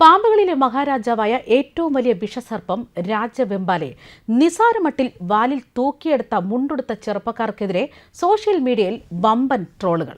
പാമ്പുകളിലെ മഹാരാജാവായ ഏറ്റവും വലിയ വിഷസർപ്പം രാജവെമ്പാലെ. നിസാരമട്ടിൽ വാലിൽ തൂക്കിയെടുത്ത മുണ്ടെടുത്ത ചെറുപ്പക്കാർക്കെതിരെ സോഷ്യൽ മീഡിയയിൽ വമ്പൻ ട്രോളുകൾ.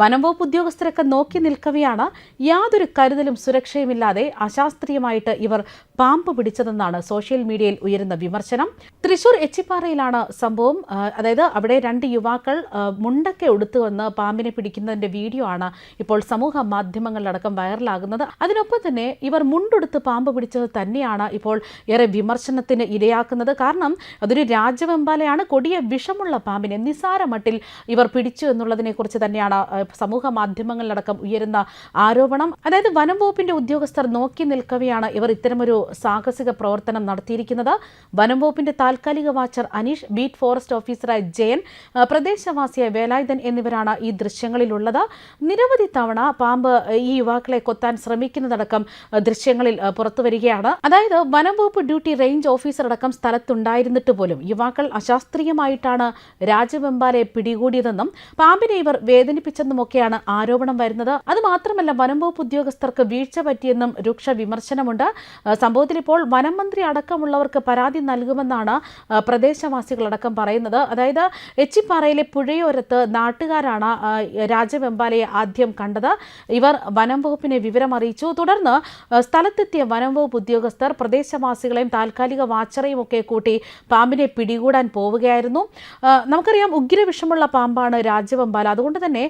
വനംവകുപ്പ് ഉദ്യോഗസ്ഥരൊക്കെ നോക്കി നിൽക്കവെയാണ് യാതൊരു കരുതലും സുരക്ഷയുമില്ലാതെ അശാസ്ത്രീയമായിട്ട് ഇവർ പാമ്പ് പിടിച്ചതെന്നാണ് സോഷ്യൽ മീഡിയയിൽ ഉയരുന്ന വിമർശനം. തൃശൂർ എച്ചിപ്പാറയിലാണ് സംഭവം. അതായത് അവിടെ രണ്ട് യുവാക്കൾ മുണ്ടൊക്കെ ഉടുത്തു വന്ന് പാമ്പിനെ പിടിക്കുന്നതിന്റെ വീഡിയോ ആണ് ഇപ്പോൾ സമൂഹ മാധ്യമങ്ങളിലടക്കം വൈറലാകുന്നത്. അതിനൊപ്പം തന്നെ ഇവർ മുണ്ടെടുത്ത് പാമ്പ് പിടിച്ചത് തന്നെയാണ് ഇപ്പോൾ ഏറെ വിമർശനത്തിന് ഇരയാക്കുന്നത്. കാരണം അതൊരു രാജവെമ്പാലയാണ്. കൊടിയ വിഷമുള്ള പാമ്പിനെ നിസാര മട്ടിൽ ഇവർ പിടിച്ചു എന്നുള്ളതിനെ കുറിച്ച് തന്നെയാണ് സമൂഹ മാധ്യമങ്ങളിലടക്കം ഉയരുന്ന ആരോപണം. അതായത് വനം വകുപ്പിന്റെ ഉദ്യോഗസ്ഥർ നോക്കി നിൽക്കവെയാണ് ഇവർ ഇത്തരമൊരു സാഹസിക പ്രവർത്തനം നടത്തിയിരിക്കുന്നത്. വനം വകുപ്പിന്റെ താൽക്കാലിക വാച്ചർ അനീഷ് ബീറ്റ് ഫോറസ്റ്റ് ഓഫീസറായ ജയൻ പ്രദേശവാസിയായ വേലായുധൻ എന്നിവരാണ് ഈ ദൃശ്യങ്ങളിലുള്ളത്. നിരവധി തവണ പാമ്പ് ഈ യുവാക്കളെ കൊത്താൻ ശ്രമിക്കുന്നതടക്കം ദൃശ്യങ്ങളിൽ പുറത്തു വരികയാണ്. അതായത് വനം വകുപ്പ് ഡ്യൂട്ടി റേഞ്ച് ഓഫീസർ അടക്കം സ്ഥലത്തുണ്ടായിരുന്നിട്ട് പോലും യുവാക്കൾ അശാസ്ത്രീയമായിട്ടാണ് രാജവെമ്പാലെ പിടികൂടിയതെന്നും പാമ്പിനെ ഇവർ വേദനിപ്പിച്ചെന്നുമൊക്കെയാണ് ആരോപണം വരുന്നത്. അത് മാത്രമല്ല വനം വകുപ്പ് ഉദ്യോഗസ്ഥർക്ക് വീഴ്ച പറ്റിയെന്നും രൂക്ഷ വിമർശനമുണ്ട്. സംഭവത്തിൽ ഇപ്പോൾ വനം മന്ത്രി അടക്കമുള്ളവർക്ക് പരാതി നൽകുമെന്നാണ് പ്രദേശവാസികളടക്കം പറയുന്നത്. അതായത് എച്ചിപ്പാറയിലെ പുഴയോരത്ത് നാട്ടുകാരാണ് രാജവെമ്പാലയെ ആദ്യം കണ്ടത്. ഇവർ വനം വകുപ്പിനെ വിവരം അറിയിച്ചു. തുടർന്ന് സ്ഥലത്തെത്തിയ വനം വകുപ്പ് ഉദ്യോഗസ്ഥർ പ്രദേശവാസികളെയും താൽക്കാലിക വാച്ചറയും ഒക്കെ കൂട്ടി പാമ്പിനെ പിടികൂടാൻ പോവുകയായിരുന്നു. നമുക്കറിയാം ഉഗ്രവിഷമുള്ള പാമ്പാണ് രാജവെമ്പാല. അതുകൊണ്ട് തന്നെ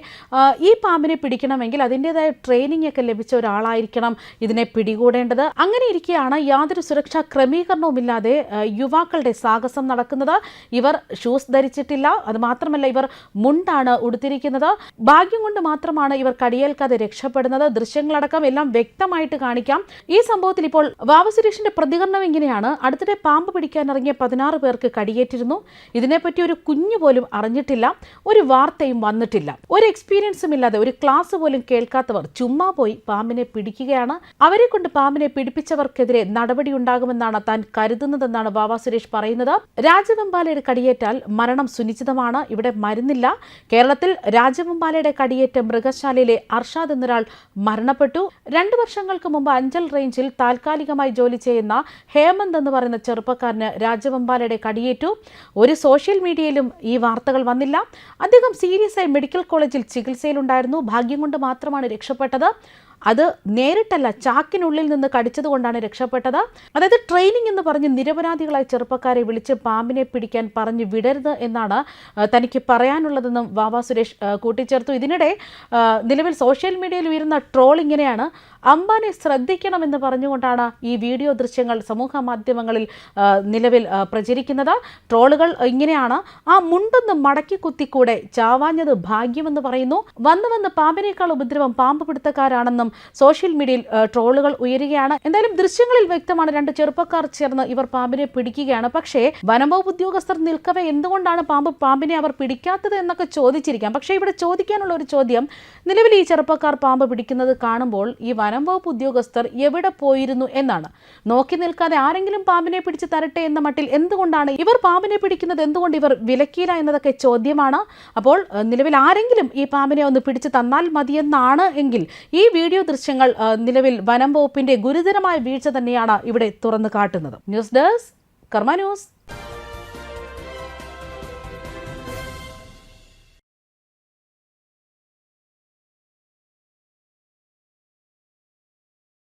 ഈ പാമ്പിനെ പിടിക്കണമെങ്കിൽ അതിന്റെതായ ട്രെയിനിങ് ഒക്കെ ലഭിച്ച ഒരാളായിരിക്കണം ഇതിനെ പിടികൂടേണ്ടത്. അങ്ങനെ ഇരിക്കെയാണ് യാതൊരു സുരക്ഷാ ക്രമീകരണവുമില്ലാതെ യുവാക്കളുടെ സാഹസം നടക്കുന്നത്. ഇവർ ഷൂസ് ധരിച്ചിട്ടില്ല. അത് മാത്രമല്ല ഇവർ മുണ്ടാണ് ഉടുത്തിരിക്കുന്നത്. ഭാഗ്യം കൊണ്ട് മാത്രമാണ് ഇവർ കടിയേൽക്കാതെ രക്ഷപ്പെടുന്നത്. ദൃശ്യങ്ങളടക്കം എല്ലാം വ്യക്തമായിട്ട് കാണിക്കാം. ഈ സംഭവത്തിൽ ഇപ്പോൾ വാവ സുരേഷിന്റെ പ്രതികരണം ഇങ്ങനെയാണ്. അടുത്തിടെ പാമ്പ് പിടിക്കാനിറങ്ങിയ പതിനാറ് പേർക്ക് കടിയേറ്റിരുന്നു. ഇതിനെപ്പറ്റി ഒരു കുഞ്ഞു പോലും അറിഞ്ഞിട്ടില്ല. ഒരു വാർത്തയും വന്നിട്ടില്ല. ഒരു എക്സ്പീരിയൻസും ഇല്ലാതെ ഒരു ക്ലാസ് പോലും കേൾക്കാത്തവർ ചുമ്മാ പോയി പാമ്പിനെ പിടിക്കുകയാണ്. അവരെ കൊണ്ട് പാമ്പിനെ പിടിപ്പിച്ചവർക്കെതിരെ നടപടി ഉണ്ടാകുമെന്നാണ് താൻ കരുതുന്നതെന്നാണ് ബാബ സുരേഷ് പറയുന്നത്. രാജവെമ്പാലയുടെ കടിയേറ്റാൽ മരണം സുനിശ്ചിതമാണ്. ഇവിടെ മരുന്നില്ല. കേരളത്തിൽ രാജവെമ്പാലയുടെ കടിയേറ്റ മൃഗശാലയിലെ അർഷാദ് എന്നൊരാൾ മരണപ്പെട്ടു. രണ്ടു വർഷങ്ങൾക്ക് മുമ്പ് അഞ്ചൽ റേഞ്ചിൽ താൽക്കാലികമായി ജോലി ചെയ്യുന്ന ഹേമന്ത് എന്ന് പറയുന്ന ചെറുപ്പക്കാരന് രാജവെമ്പാലയുടെ കടിയേറ്റു. ഒരു സോഷ്യൽ മീഡിയയിലും ഈ വാർത്തകൾ വന്നില്ല. അദ്ദേഹം സീരിയസ് ആയി മെഡിക്കൽ കോളേജിൽ ചികിത്സയിലുണ്ടായിരുന്നു. ഭാഗ്യം കൊണ്ട് മാത്രമാണ് രക്ഷപ്പെട്ടത്. അത് നേരിട്ടല്ല ചാക്കിനുള്ളിൽ നിന്ന് കടിച്ചതുകൊണ്ടാണ് രക്ഷപ്പെട്ടത്. അതായത് ട്രെയിനിങ് എന്ന് പറഞ്ഞ് നിരപരാധികളായ ചെറുപ്പക്കാരെ വിളിച്ച് പാമ്പിനെ പിടിക്കാൻ പറഞ്ഞു വിടരുത് എന്നാണ് തനിക്ക് പറയാനുള്ളതെന്നും വാവ സുരേഷ് കൂട്ടിച്ചേർത്തു. ഇതിനിടെ നിലവിൽ സോഷ്യൽ മീഡിയയിൽ ഉയരുന്ന ട്രോൾ ഇങ്ങനെയാണ്. അംബാനെ ശ്രദ്ധിക്കണമെന്ന് പറഞ്ഞുകൊണ്ടാണ് ഈ വീഡിയോ ദൃശ്യങ്ങൾ സമൂഹ മാധ്യമങ്ങളിൽ നിലവിൽ പ്രചരിക്കുന്നത്. ട്രോളുകൾ ഇങ്ങനെയാണ്. ആ മുണ്ടൊന്ന് മടക്കി കുത്തിക്കൂടെ. ചാവാഞ്ഞത് ഭാഗ്യമെന്ന് പറയുന്നു. വന്ന് വന്ന് പാമ്പിനേക്കാൾ ഉപദ്രവം പാമ്പ് പിടുത്തക്കാരാണെന്നും സോഷ്യൽ മീഡിയയിൽ ട്രോളുകൾ ഉയരുകയാണ്. എന്തായാലും ദൃശ്യങ്ങളിൽ വ്യക്തമാണ് രണ്ട് ചെറുപ്പക്കാർ ചേർന്ന് ഇവർ പാമ്പിനെ പിടിക്കുകയാണ്. പക്ഷേ വനംവകുപ്പ് ഉദ്യോഗസ്ഥർ നിൽക്കവെ എന്തുകൊണ്ടാണ് പാമ്പ് പാമ്പിനെ അവർ പിടിക്കാത്തത് എന്നൊക്കെ ചോദിച്ചിരിക്കാം. പക്ഷേ ഇവിടെ ചോദിക്കാനുള്ള ഒരു ചോദ്യം നിലവിൽ ഈ ചെറുപ്പക്കാർ പാമ്പ് പിടിക്കുന്നത് കാണുമ്പോൾ ഈ വനംവകുപ്പ് ഉദ്യോഗസ്ഥർ എവിടെ പോയിരുന്നു എന്നാണ്. നോക്കി നിൽക്കാതെ ആരെങ്കിലും പാമ്പിനെ പിടിച്ച് തരട്ടെ എന്ന മട്ടിൽ എന്തുകൊണ്ടാണ് ഇവർ പാമ്പിനെ പിടിക്കുന്നത് എന്തുകൊണ്ട് ഇവർ വിലക്കിയില്ല എന്നതൊക്കെ ചോദ്യമാണ്. അപ്പോൾ നിലവിൽ ആരെങ്കിലും ഈ പാമ്പിനെ ഒന്ന് പിടിച്ച് തന്നാൽ മതിയെന്നാണ് എങ്കിൽ ഈ വീഡിയോ ദൃശ്യങ്ങൾ നിലവിൽ വനം വകുപ്പിന്റെ ഗുരുതരമായ വീഴ്ച തന്നെയാണ് ഇവിടെ തുറന്നു കാട്ടുന്നത്. News desk Karma news.